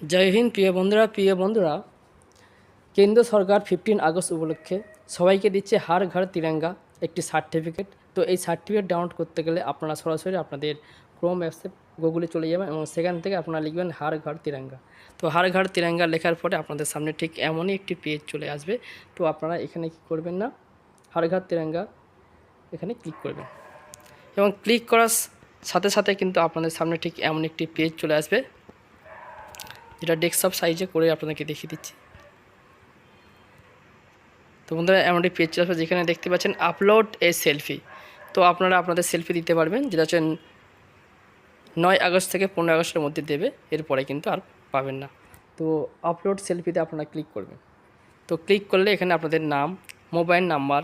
জয় হিন্দ, প্রিয় বন্ধুরা প্রিয় বন্ধুরা। কেন্দ্র সরকার ফিফটিন আগস্ট উপলক্ষে সবাইকে দিচ্ছে হার ঘর তিরঙ্গা, একটি সার্টিফিকেট তো এই সার্টিফিকেট ডাউনলোড করতে গেলে আপনারা সরাসরি আপনাদের ক্রোম অ্যাপসে গুগলে চলে যাবেন এবং সেখান থেকে আপনারা লিখবেন হার ঘর তিরঙ্গা। তো হার ঘর তিরঙ্গা লেখার পরে আপনাদের সামনে ঠিক এমনই একটি পেজ চলে আসবে। তো আপনারা এখানে কি করবেন না, হার ঘর তিরঙ্গা এখানে ক্লিক করবেন। এবং ক্লিক করার সাথে সাথে কিন্তু আপনাদের সামনে ঠিক এমন একটি পেজ চলে আসবে। যেটা ডেস্কটপ সাইজে করে আপনাদেরকে দেখিয়ে দিচ্ছি। তো বন্ধুরা এমন একটি পেজ চলে যেখানে দেখতে পাচ্ছেন আপলোড এ সেলফি তো আপনারা আপনাদের সেলফি দিতে পারবেন, যেটা হচ্ছে নয় আগস্ট থেকে পনেরো আগস্টের মধ্যে দেবে, এরপরে কিন্তু আর পাবেন না। তো আপলোড সেলফিতে আপনারা ক্লিক করবেন। তো ক্লিক করলে এখানে আপনাদের নাম মোবাইল নাম্বার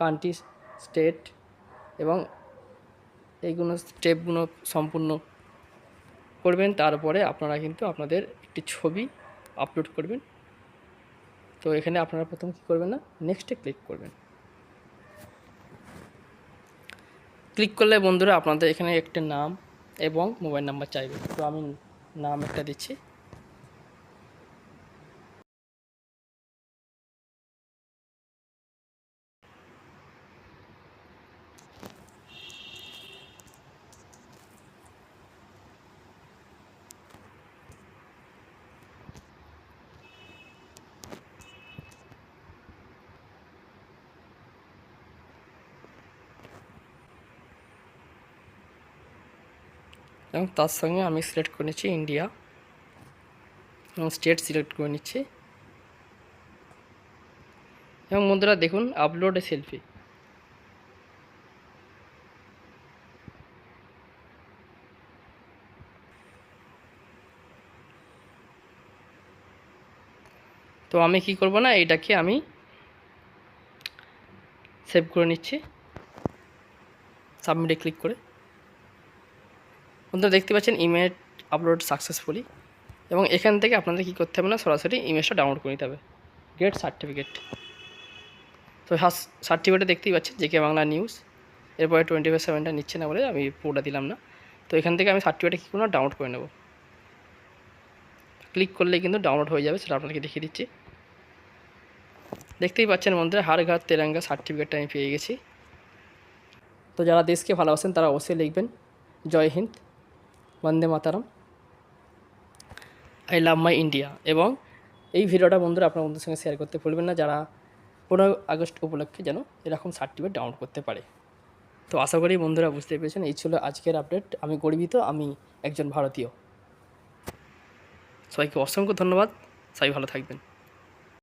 কান্ট্রি স্টেট এবং এইগুলো স্টেপগুলো সম্পূর্ণ করবেন, তারপরে আপনারা কিন্তু আপনাদের একটি ছবি আপলোড করবেন। তো এখানে আপনারা প্রথম কী করবেন না নেক্সটে ক্লিক করবেন। ক্লিক করলে বন্ধুরা আপনাদের এখানে একটা নাম এবং মোবাইল নাম্বার চাইবে। তো আমি নাম একটা দিচ্ছি। এবং তার সঙ্গে আমি সিলেক্ট করে নিচ্ছি ইন্ডিয়া এবং স্টেট সিলেক্ট করে নিচ্ছি। এবং বন্ধুরা দেখুন আপলোড এ সেলফি তো আমি কি করব না, এটাকে আমি সেভ করে নিচ্ছি। সাবমিটে ক্লিক করে। বন্ধুরা দেখতে পাচ্ছেন ইমেজ আপলোড সাকসেসফুলি এবং এখান থেকে আপনাদের কী করতে হবে না, সরাসরি ইমেজটা ডাউনলোড করে নিতে হবে। গেট সার্টিফিকেট তো সার্টিফিকেটে দেখতেই পাচ্ছেন জেকে বাংলা নিউজ এরপরে টোয়েন্টি ফাইভ সেভেনটা নিচ্ছে না বলে আমি পুরোটা দিলাম না। তো এখান থেকে আমি সার্টিফিকেটে কী করব না ডাউনলোড করে নেব। ক্লিক করলে কিন্তু ডাউনলোড হয়ে যাবে, সেটা আপনাকে দেখিয়ে দিচ্ছি। দেখতেই পাচ্ছেন বন্ধুরা, হার ঘাট সার্টিফিকেটটা আমি পেয়ে গেছি। তো যারা দেশকে ভালোবাসেন, তারা অবশ্যই লিখবেন, জয় হিন্দ। বন্দে Mataram. I love my India এবং এই ভিডিওটা বন্ধুরা আপনার বন্ধুর সঙ্গে শেয়ার করতে ভুলবেন না, যারা পনেরোই আগস্ট উপলক্ষে যেন এরকম সার্টিফিকেট ডাউনলোড করতে পারে। তো আশা করি বন্ধুরা বুঝতে পেরেছেন, এই ছিল আজকের আপডেট আমি গর্বিত, আমি একজন ভারতীয়। সবাইকে অসংখ্য ধন্যবাদ, সবাই ভালো থাকবেন।